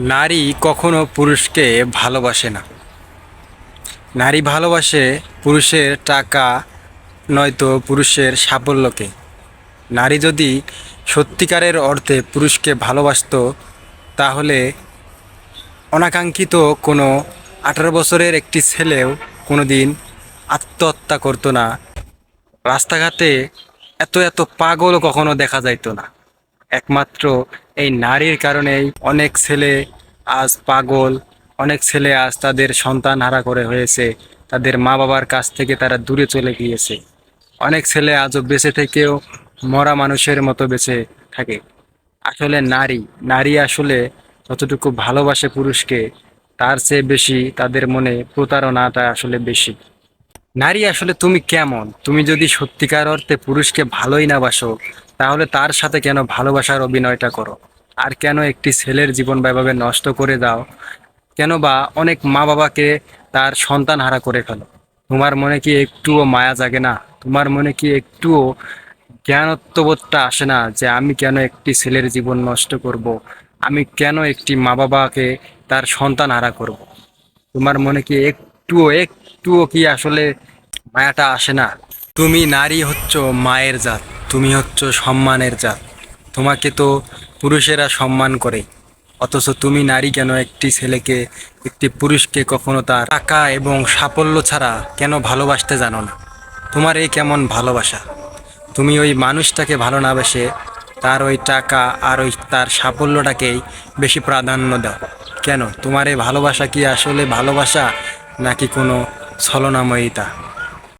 নারী কখনো পুরুষকে ভালোবাসে না। নারী ভালোবাসে পুরুষের টাকা, নয়তো পুরুষের সাফল্যকে। নারী যদি সত্যিকারের অর্থে পুরুষকে ভালোবাসতো, তাহলে অনাকাঙ্ক্ষিত কোনো আঠারো বছরের একটি ছেলেও কোনো দিন আত্মহত্যা করতো না। রাস্তাঘাটে এত এত পাগলও কখনো দেখা যাইতো না। একমাত্র এই নারীর কারণেই অনেক ছেলে আজ পাগল, অনেক ছেলে আজ তাদের সন্তান হারা করে হয়েছে, তাদের মা বাবার কাছ থেকে তারা দূরে চলে গিয়েছে। অনেক ছেলে আজও বেঁচে থেকেও মরা মানুষের মতো বেঁচে থাকে। আসলে নারী নারী আসলে যতটুকু ভালোবাসে পুরুষকে, তার চেয়ে বেশি তাদের মনে প্রতারণাটা আসলে বেশি। নারী আসলে তুমি কেমন? তুমি যদি সত্যিকার অর্থে পুরুষকে ভালোই না বাসো, তাহলে তার সাথে কেন ভালোবাসার অভিনয়টা করো? আর কেন একটি ছেলের জীবন এভাবে নষ্ট করে দাও? কেন বা অনেক মা বাবাকে তার সন্তান হারা করে ফেলো? তোমার মনে কি একটুও মায়া জাগে না? তোমার মনে কি একটুও জ্ঞানত্ববোধটা আসে না যে আমি কেন একটি ছেলের জীবন নষ্ট করব। আমি কেন একটি মা বাবাকে তার সন্তান হারা করব। তোমার মনে কি একটুও একটুও কি আসলে মায়াটা আসে না। তুমি নারী হচ্ছ মায়ের জাত, তুমি হচ্ছ সম্মানের জাত। তোমাকে তো পুরুষেরা সম্মান করে, অথচ তুমি নারী কেন একটি ছেলেকে, একটি পুরুষকে কখনো তার টাকা এবং সাফল্য ছাড়া কেন ভালোবাসতে জানো না? তোমার এই কেমন ভালোবাসা? তুমি ওই মানুষটাকে ভালো না বেসে তার ওই টাকা আর ওই তার সাফল্যটাকেই বেশি প্রাধান্য দাও। কেন? তোমার এই ভালোবাসা কি আসলে ভালোবাসা, নাকি কোনো ছলনাময়িতা?